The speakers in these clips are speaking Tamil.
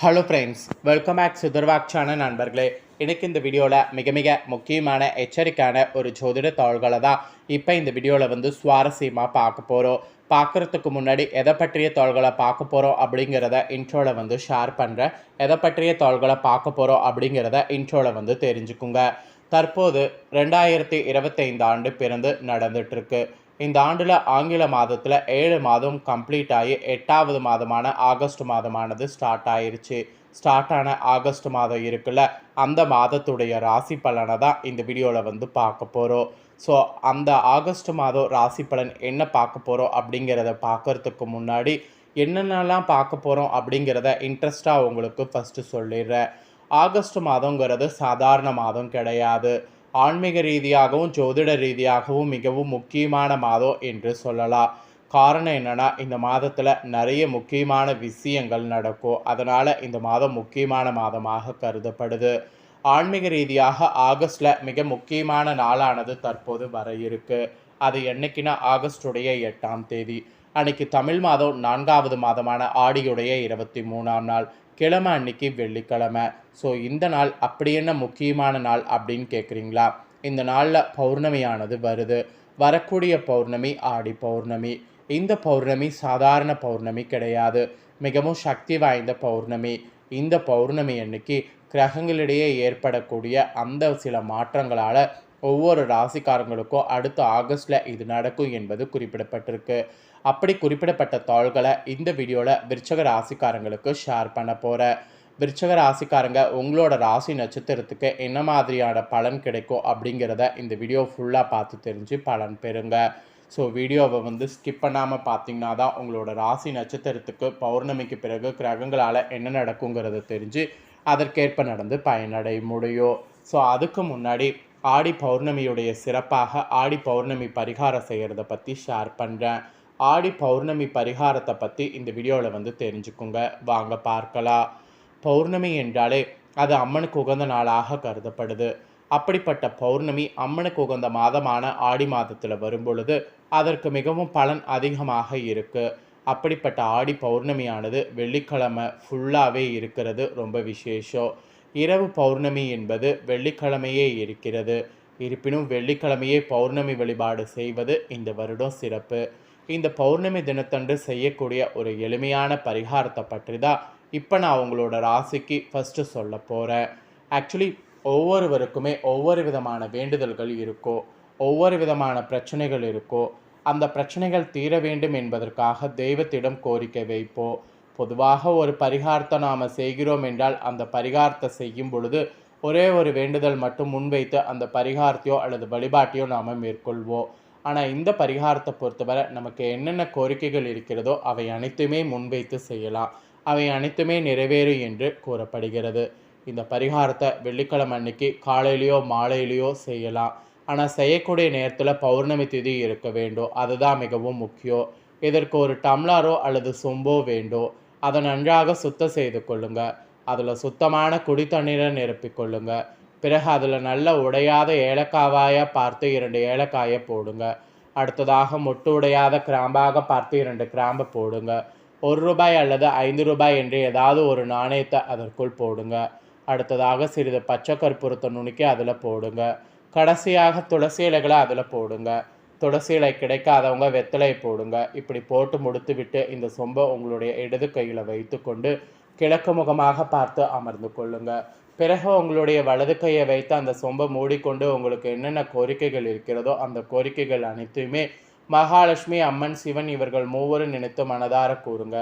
ஹலோ ஃப்ரெண்ட்ஸ் வெல்கம் பேக் சுதர்வாக் சேனல் நண்பர்களே. எனக்கு இந்த வீடியோவில் மிக மிக முக்கியமான எச்சரிக்கையான ஒரு ஜோதிட தாள்களை தான் இப்போ இந்த வீடியோவில் வந்து சுவாரஸ்யமாக பார்க்க போகிறோம் பார்க்குறதுக்கு முன்னாடி எதை பற்றிய தாள்களை பார்க்க போகிறோம் அப்படிங்கிறத இன்ட்ரோவில் வந்து ஷேர் பண்ணுறேன் எதை பற்றிய தாள்களை பார்க்க போகிறோம் அப்படிங்கிறத இன்ட்ரோவில் வந்து தெரிஞ்சுக்குங்க. தற்போது ரெண்டாயிரத்தி இருபத்தைந்து ஆண்டு பிறந்து நடந்துட்டுருக்கு இந்த ஆண்டில் ஆங்கில மாதத்தில் ஏழு மாதம் கம்ப்ளீட் ஆகி எட்டாவது மாதமான ஆகஸ்ட் மாதமானது ஸ்டார்ட் ஆயிருச்சு. ஸ்டார்ட் ஆன ஆகஸ்ட் மாதம் இருக்குல்ல அந்த மாதத்துடைய ராசி பலனை தான் இந்த வீடியோவில் வந்து பார்க்க போகிறோம் ஸோ அந்த ஆகஸ்ட் மாதம் ராசி பலன் என்ன பார்க்க போகிறோம் அப்படிங்கிறத பார்க்கறதுக்கு முன்னாடி என்னென்னலாம் பார்க்க போகிறோம் அப்படிங்கிறத இன்ட்ரெஸ்ட்டாக உங்களுக்கு ஃபஸ்ட்டு சொல்லிடுறேன். ஆகஸ்ட் மாதங்கிறது சாதாரண மாதம் கிடையாது. ஆன்மீக ரீதியாகவும் ஜோதிட ரீதியாகவும் மிகவும் முக்கியமான மாதம் என்று சொல்லலாம். காரணம் என்னென்னா இந்த மாதத்தில் நிறைய முக்கியமான விஷயங்கள் நடக்கும். அதனால் இந்த மாதம் முக்கியமான மாதமாக கருதப்படுது. ஆன்மீக ரீதியாக ஆகஸ்டில் மிக முக்கியமான நாளானது தற்போது வர இருக்குது அது என்னைக்குன்னா ஆகஸ்டுடைய எட்டாம் தேதி. அன்னைக்கு தமிழ் மாதம் நான்காவது மாதமான ஆடியுடைய இருபத்தி மூணாம் நாள் கிழமை அன்னைக்கு வெள்ளிக்கிழமை. ஸோ இந்த நாள் அப்படி என்ன முக்கியமான நாள் அப்படின்னு கேட்குறீங்களா இந்த நாளில் பௌர்ணமியானது வருது. வரக்கூடிய பௌர்ணமி ஆடி பௌர்ணமி. இந்த பௌர்ணமி சாதாரண பௌர்ணமி கிடையாது. மிகவும் சக்தி வாய்ந்த பௌர்ணமி. இந்த பௌர்ணமி அன்னைக்கு கிரகங்களிடையே ஏற்படக்கூடிய அந்த சில மாற்றங்களால் ஒவ்வொரு ராசிக்காரங்களுக்கும் அடுத்த ஆகஸ்டில் இது நடக்கும் என்பது குறிப்பிடப்பட்டிருக்கு. அப்படி குறிப்பிடப்பட்ட தாள்களை இந்த வீடியோவில் விருச்சக ராசிக்காரங்களுக்கு ஷேர் பண்ண போகிறேன் விருச்சக ராசிக்காரங்க உங்களோட ராசி நட்சத்திரத்துக்கு என்ன மாதிரியான பலன் கிடைக்கும் அப்படிங்கிறத இந்த வீடியோ ஃபுல்லாக பார்த்து தெரிஞ்சு பலன் பெறுங்க. ஸோ வீடியோவை வந்து ஸ்கிப் பண்ணாமல் பார்த்தீங்கன்னா தான் உங்களோட ராசி நட்சத்திரத்துக்கு பௌர்ணமிக்கு பிறகு கிரகங்களால் என்ன நடக்குங்கிறத தெரிஞ்சு அதற்கேற்ப நடந்து பயனடைய முடியும். ஸோ அதுக்கு முன்னாடி ஆடி பௌர்ணமியுடைய சிறப்பாக ஆடி பௌர்ணமி பரிகாரம் செய்கிறத பற்றி ஷேர் பண்ணுறேன் ஆடி பௌர்ணமி பரிகாரத்தை பற்றி இந்த வீடியோவில் வந்து தெரிஞ்சுக்குங்க. வாங்க பார்க்கலாம். பௌர்ணமி என்றாலே அது அம்மனுக்கு உகந்த நாளாக கருதப்படுது. அப்படிப்பட்ட பௌர்ணமி அம்மனுக்கு உகந்த மாதமான ஆடி மாதத்தில் வரும் பொழுது அதற்கு மிகவும் பலன் அதிகமாக இருக்குது அப்படிப்பட்ட ஆடி பௌர்ணமியானது வெள்ளிக்கிழமை ஃபுல்லாகவே இருக்கிறது ரொம்ப விசேஷம். இரவு பௌர்ணமி என்பது வெள்ளிக்கிழமையே இருக்கிறது. இருப்பினும் வெள்ளிக்கிழமையே பௌர்ணமி வழிபாடு செய்வது இந்த வருடம் சிறப்பு. இந்த பௌர்ணமி தினத்தன்று செய்யக்கூடிய ஒரு எளிமையான பரிகாரத்தை பற்றி தான் இப்போ நான் உங்களோட ராசிக்கு ஃபஸ்ட்டு சொல்ல போகிறேன் ஆக்சுவலி ஒவ்வொருவருக்குமே ஒவ்வொரு விதமான வேண்டுதல்கள் இருக்கோ ஒவ்வொரு விதமான பிரச்சனைகள் இருக்கோ அந்த பிரச்சனைகள் தீர வேண்டும் என்பதற்காக தெய்வத்திடம் கோரிக்கை வைப்போம். பொதுவாக ஒரு பரிகாரத்தை நாம் செய்கிறோம் என்றால் அந்த பரிகாரத்தை செய்யும் பொழுது ஒரே ஒரு வேண்டுதல் மட்டும் முன்வைத்து அந்த பரிகாரத்தையோ அல்லது வழிபாட்டையோ நாம் மேற்கொள்வோம். ஆனால் இந்த பரிகாரத்தை பொறுத்தவரை நமக்கு என்னென்ன கோரிக்கைகள் இருக்கிறதோ அவை அனைத்துமே முன்வைத்து செய்யலாம். அவை அனைத்துமே நிறைவேறும் என்று கூறப்படுகிறது. இந்த பரிகாரத்தை வெள்ளிக்கிழமை அன்னைக்கு காலையிலையோ மாலையிலையோ செய்யலாம். ஆனால் செய்யக்கூடிய நேரத்தில் பௌர்ணமி திதி இருக்க வேண்டும். அதுதான் மிகவும் முக்கியம். இதற்கு ஒரு டம்ளாரோ அல்லது சொம்போ வேண்டும் அதை நன்றாக சுத்தம் செய்து கொள்ளுங்க. அதில் சுத்தமான குடி தண்ணீரை நிரப்பிக்கொள்ளுங்க பிறகு அதில் நல்ல உடையாத ஏலக்காவாயாக பார்த்து இரண்டு ஏலக்காயை போடுங்க. அடுத்ததாக மொட்டு உடையாத கிராம்பாக பார்த்து இரண்டு கிராம்பை போடுங்க. ஒரு ரூபாய் அல்லது ஐந்து ரூபாய் என்று ஏதாவது ஒரு நாணயத்தை அதற்குள் போடுங்க. அடுத்ததாக சிறிது பச்சை கற்பூரத்தை நுணுக்கி அதில் போடுங்க. கடைசியாக துளசி இலைகளை அதில் போடுங்க. துளசி இலை கிடைக்காதவங்க வெத்தலை போடுங்க. இப்படி போட்டு முடித்து விட்டு இந்த சொம்பை உங்களுடைய இடது கையில் வைத்துக்கொண்டு கிழக்கு முகமாக பார்த்து அமர்ந்து கொள்ளுங்க. பிறகு உங்களுடைய வலது கையை வைத்து அந்த சொம்பை மூடிக்கொண்டு உங்களுக்கு என்னென்ன கோரிக்கைகள் இருக்கிறதோ அந்த கோரிக்கைகள் அனைத்தையுமே மகாலட்சுமி அம்மன் சிவன் இவர்கள் மூவரும் நினைத்து மனதார கூறுங்க.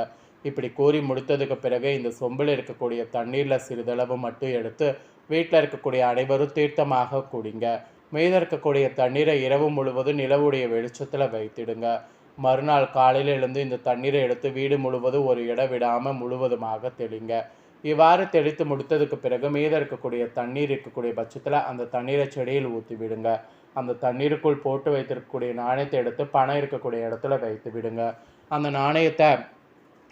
இப்படி கூறி முடித்ததுக்கு பிறகு இந்த சொம்பில் இருக்கக்கூடிய தண்ணீரில் சிறிதளவு மட்டும் எடுத்து வீட்டில் இருக்கக்கூடிய அனைவரும் தீர்த்தமாக குடிங்க. மீத இருக்கக்கூடிய தண்ணீரை இரவு முழுவதும் நிலவுடைய வெளிச்சத்தில் வைத்திடுங்க. மறுநாள் காலையில் எழுந்து இந்த தண்ணீரை எடுத்து வீடு முழுவதும் ஒரு இடம் விடாமல் முழுவதுமாக தெளிங்க. இவ்வாறு தெளித்து முடித்ததுக்கு பிறகு மீத இருக்கக்கூடிய தண்ணீர் இருக்கக்கூடிய பட்சத்தில் அந்த தண்ணீரை செடியில் ஊற்றி விடுங்க. அந்த தண்ணீருக்குள் போட்டு வைத்திருக்கக்கூடிய நாணயத்தை எடுத்து பணம் இருக்கக்கூடிய இடத்துல வைத்து விடுங்க. அந்த நாணயத்தை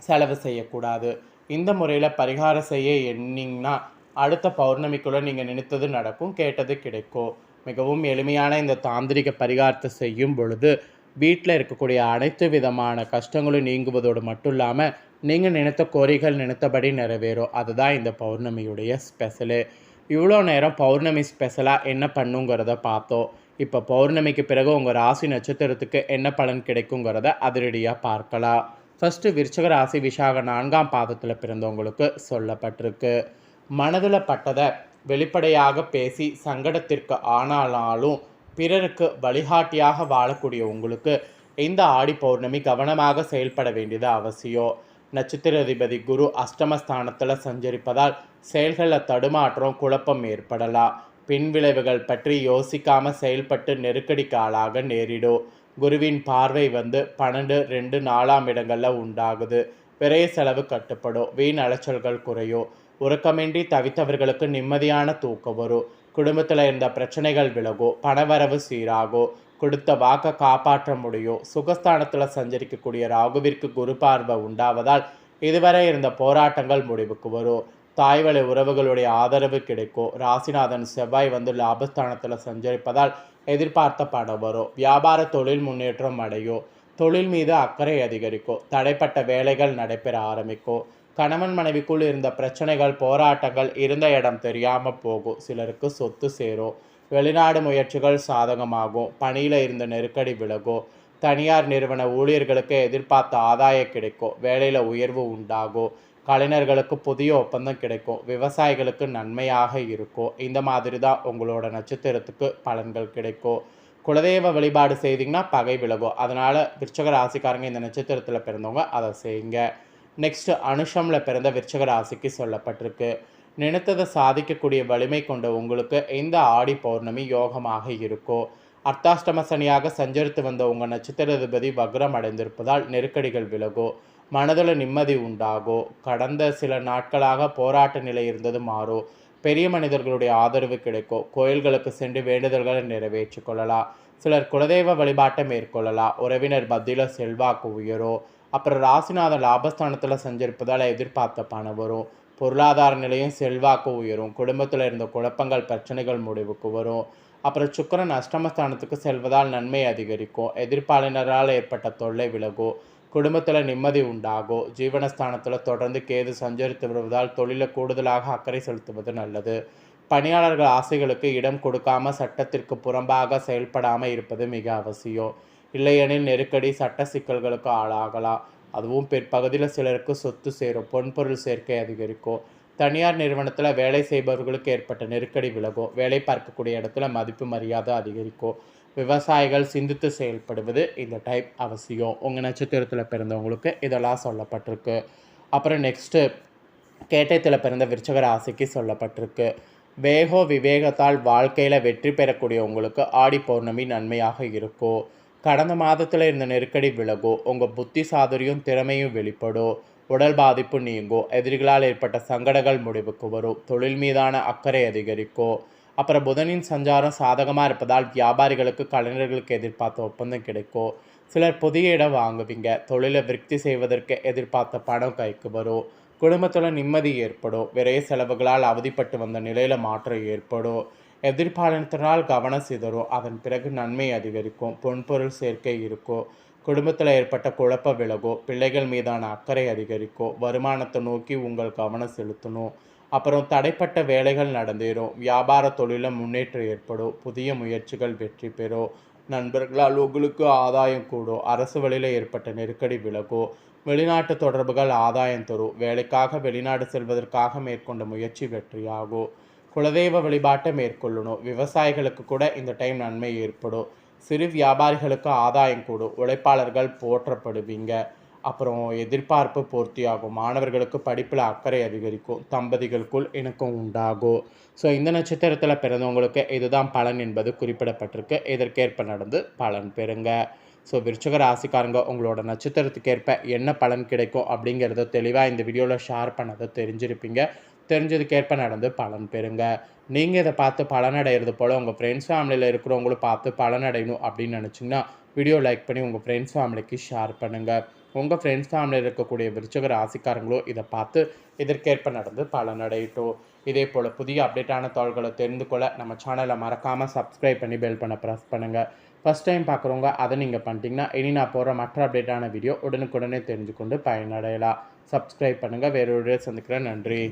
செலவு செய்யக்கூடாது. இந்த முறையில் பரிகாரம் செய்ய எண்ணிங்கன்னா அடுத்த பௌர்ணமிக்குள்ளே நீங்கள் நினைத்தது நடக்கும் கேட்டது கிடைக்கும். மிகவும் எளிமையான இந்த தாந்திரிக பரிகாரத்தை செய்யும் பொழுது வீட்டில் இருக்கக்கூடிய அனைத்து விதமான கஷ்டங்களும் நீங்குவதோடு மட்டும் இல்லாமல் நீங்கள் நினைத்த கோரிகள் நினைத்தபடி நிறைவேறும். அதுதான் இந்த பௌர்ணமியுடைய ஸ்பெஷலு இவ்வளோ நேரம் பௌர்ணமி ஸ்பெஷலாக என்ன பண்ணுங்கிறத பார்த்தோம். இப்போ பௌர்ணமிக்கு பிறகு உங்கள் ராசி நட்சத்திரத்துக்கு என்ன பலன் கிடைக்குங்கிறத அதிரடியாக பார்க்கலாம். ஃபஸ்ட்டு விருச்சக ராசி விஷாக நான்காம் பாதத்தில் பிறந்தவங்களுக்கு சொல்லப்பட்டிருக்கு. மனதில் பட்டதை வெளிப்படையாக பேசி சங்கடத்திற்கு ஆனாலும் பிறருக்கு வழிகாட்டியாக வாழக்கூடிய உங்களுக்கு இந்த ஆடி பௌர்ணமி கவனமாக செயல்பட வேண்டியது அவசியம். நட்சத்திர அதிபதி குரு அஷ்டமஸ்தானத்தில் சஞ்சரிப்பதால் செயல்களில் தடுமாற்றம் குழப்பம் ஏற்படலாம். பின்விளைவுகள் பற்றி யோசிக்காமல் செயல்பட்டு நெருக்கடிக்கு ஆளாக நேரிடும். குருவின் பார்வை வந்து பன்னெண்டு ரெண்டு நாலாம் இடங்களில் உண்டாகுது. விரைய செலவு கட்டுப்படும். வீண் அலைச்சல்கள் குறையும். உறக்கமின்றி தவித்தவர்களுக்கு நிம்மதியான தூக்கம் வரும். குடும்பத்தில் இருந்த பிரச்சனைகள் விலகும் பணவரவு சீராகும் கொடுத்த வாக்கை காப்பாற்ற முடியும் சுகஸ்தானத்தில் சஞ்சரிக்கக்கூடிய ராகுவிற்கு குரு பார்வை உண்டாவதால் இதுவரை இருந்த போராட்டங்கள் முடிவுக்கு வரும். தாய்வழி உறவுகளுடைய ஆதரவு கிடைக்கும் ராசிநாதன் செவ்வாய் வந்து லாபஸ்தானத்தில் சஞ்சரிப்பதால் எதிர்பார்த்த பணம் வரும். வியாபார தொழில் முன்னேற்றம் அடையும் தொழில் மீது அக்கறை அதிகரிக்கும் தடைப்பட்ட வேலைகள் நடைபெற ஆரம்பிக்கும் கணவன் மனைவிக்குள் இருந்த பிரச்சனைகள் போராட்டங்கள் இருந்த இடம் தெரியாமல் போகும். சிலருக்கு சொத்து சேரும். வெளிநாடு முயற்சிகள் சாதகமாகும். பணியில் இருந்த நெருக்கடி விலகும். தனியார் நிறுவன ஊழியர்களுக்கு எதிர்பார்த்த ஆதாயம் கிடைக்கும். வேலையில் உயர்வு உண்டாகும். கலைஞர்களுக்கு புதிய ஒப்பந்தம் கிடைக்கும். விவசாயிகளுக்கு நன்மையாக இருக்கும். இந்த மாதிரி தான் உங்களோட நட்சத்திரத்துக்கு பலன்கள் கிடைக்கும். குலதெய்வ வழிபாடு செய்தீங்கன்னா பகை விலகும். அதனால் விருச்சக ராசிக்காரங்க இந்த நட்சத்திரத்தில் பிறந்தவங்க அதை செய்யுங்க. நெக்ஸ்ட்டு அனுஷமில் பிறந்த விருச்சக ராசிக்கு சொல்லப்பட்டிருக்கு. நினைத்ததை சாதிக்கக்கூடிய வலிமை கொண்ட உங்களுக்கு இந்த ஆடி பௌர்ணமி யோகமாக இருக்கும் அர்த்தாஷ்டம சனியாக சஞ்சரித்து வந்த உங்கள் நட்சத்திராதிபதி வக்ரம் அடைந்திருப்பதால் நெருக்கடிகள் விலகும் மனதில் நிம்மதி உண்டாகும் கடந்த சில நாட்களாக போராட்ட நிலை இருந்தது மாறும் பெரிய மனிதர்களுடைய ஆதரவு கிடைக்கும் கோயில்களுக்கு சென்று வேண்டுதல்களை நிறைவேற்றிக் கொள்ளலாம். சிலர் குலதெய்வ வழிபாட்டை மேற்கொள்ளலாம். உறவினர் மத்தியில் செல்வாக்கு உயரும் அப்புறம் ராசிநாதன் லாபஸ்தானத்தில் சஞ்சரிப்பதால் எதிர்பார்த்த பணம் வரும். பொருளாதார நிலையும் செல்வாக்கு உயரும். குடும்பத்தில் இருந்த குழப்பங்கள் பிரச்சனைகள் முடிவுக்கு வரும். அப்புறம் சுக்கரன் அஷ்டமஸ்தானத்துக்கு செல்வதால் நன்மை அதிகரிக்கும். எதிர்ப்பாளினரால் ஏற்பட்ட தொல்லை விலகும். குடும்பத்தில் நிம்மதி உண்டாகும். ஜீவனஸ்தானத்தில் தொடர்ந்து கேது சஞ்சரித்து வருவதால் தொழிலை கூடுதலாக அக்கறை செலுத்துவது நல்லது. பணியாளர்கள் ஆசைகளுக்கு இடம் கொடுக்காம சட்டத்திற்கு புறம்பாக செயல்படாமல் இருப்பது மிக அவசியம். இல்லையெனில் நெருக்கடி சட்ட சிக்கல்களுக்கு ஆளாகலாம் அதுவும் பிற்பகுதியில் சிலருக்கு சொத்து சேரும் பொன்பொருள் சேர்க்கை அதிகரிக்கும் தனியார் நிறுவனத்தில் வேலை செய்பவர்களுக்கு ஏற்பட்ட நெருக்கடி விலகும் வேலை பார்க்கக்கூடிய இடத்துல மதிப்பு மரியாதை அதிகரிக்கும் விவசாயிகள் சிந்தித்து செயல்படுவது இந்த டைப் அவசியம். உங்கள் நட்சத்திரத்தில் பிறந்தவங்களுக்கு இதெல்லாம் சொல்லப்பட்டிருக்கு. அப்புறம் நெக்ஸ்ட்டு கேட்டயத்தில் பிறந்த விருச்சக ராசிக்கு சொல்லப்பட்டிருக்கு. வேகோ விவேகத்தால் வாழ்க்கையில் வெற்றி பெறக்கூடிய உங்களுக்கு ஆடி பௌர்ணமி நன்மையாக இருக்கும் கடந்த மாதத்தில் இருந்த நெருக்கடி விலகும் உங்கள் புத்தி சாதுரியும் திறமையும் வெளிப்படும் உடல் பாதிப்பு நீங்கும் எதிரிகளால் ஏற்பட்ட சங்கடங்கள் முடிவுக்கு வரும் தொழில் மீதான அக்கறை அதிகரிக்கும் அப்புறம் புதனின் சஞ்சாரம் சாதகமாக இருப்பதால் வியாபாரிகளுக்கு கலைஞர்களுக்கு எதிர்பார்த்த ஒப்பந்தம் கிடைக்கும் சிலர் புதிய இடம் வாங்குவீங்க தொழிலை விருத்தி செய்வதற்கு எதிர்பார்த்த பணம் கைக்கு வரும் குடும்பத்தில் நிம்மதி ஏற்படும் விரைய செலவுகளால் அவதிப்பட்டு வந்த நிலையில் மாற்றம் ஏற்படும் எதிர்பாலினத்தினால் கவனம் சிதறும். அதன் பிறகு நன்மை அதிகரிக்கும். பொன்பொருள் சேர்க்கை இருக்கும் குடும்பத்தில் ஏற்பட்ட குழப்ப விலகும் பிள்ளைகள் மீதான அக்கறை அதிகரிக்கும் வருமானத்தை நோக்கி உங்கள் கவனம் செலுத்தணும். அப்புறம் தடைப்பட்ட வேலைகள் நடந்தேறும். வியாபார தொழிலில் முன்னேற்றம் ஏற்படும். புதிய முயற்சிகள் வெற்றி பெறும். நண்பர்களால் உங்களுக்கு ஆதாயம் கூடும். அரசு வழியில் ஏற்பட்ட நெருக்கடி விலகும் வெளிநாட்டு தொடர்புகள் ஆதாயம் தரும். வேலைக்காக வெளிநாடு செல்வதற்காக மேற்கொண்ட முயற்சி வெற்றியாகும். குலதெய்வ வழிபாட்டை மேற்கொள்ளணும் விவசாயிகளுக்கு கூட இந்த டைம் நன்மை ஏற்படும். சிறு வியாபாரிகளுக்கு ஆதாயம் கூடும். உழைப்பாளர்கள் போற்றப்படுவீங்க. அப்புறம் எதிர்பார்ப்பு பூர்த்தியாகும். மாணவர்களுக்கு படிப்பில் அக்கறை அதிகரிக்கும். தம்பதிகளுக்குள் இணக்கம் உண்டாகும். ஸோ இந்த நட்சத்திரத்தில் பிறந்தவங்களுக்கு இதுதான் பலன் என்பது குறிப்பிடப்பட்டிருக்கு. இதற்கேற்ப நடந்து பலன் பெறுங்க. ஸோ விருச்சக ராசிக்காரங்க உங்களோட நட்சத்திரத்துக்கேற்ப என்ன பலன் கிடைக்கும் அப்படிங்கிறத தெளிவாக இந்த வீடியோவில் ஷேர் பண்ணதை தெரிஞ்சிருப்பீங்க. தெரிஞ்சதுக்கேற்ப நடந்து பலன் பெறுங்க. நீங்கள் இதை பார்த்து பலனடைகிறது போல் உங்கள் ஃப்ரெண்ட்ஸ் ஃபேமிலியில் இருக்கிறவங்களும் பார்த்து பலனடையணும் அப்படின்னு நினச்சிங்கன்னா வீடியோ லைக் பண்ணி உங்கள் ஃப்ரெண்ட்ஸ் ஃபேமிலிக்கு ஷேர் பண்ணுங்கள் உங்கள் ஃப்ரெண்ட்ஸ் ஃபேமிலியில் இருக்கக்கூடிய விருச்சக ராசிக்காரங்களும் இதை பார்த்து இதற்கேற்ப நடந்து பலனடையட்டும் இதே போல் புதிய அப்டேட்டான தாள்களை தெரிந்து கொள்ள நம்ம சேனலை மறக்காமல் சப்ஸ்கிரைப் பண்ணி பெல் பண்ண ப்ரெஸ் பண்ணுங்கள் ஃபஸ்ட் டைம் பார்க்குறவங்க அதை நீங்கள் பண்ணிட்டீங்கன்னா இனி நான் போகிற மற்ற அப்டேட்டான வீடியோ உடனுக்குடனே தெரிஞ்சுக்கொண்டு பயனடையலாம். சப்ஸ்கிரைப் பண்ணுங்கள் வேறொரு சந்திக்கிறேன். நன்றி.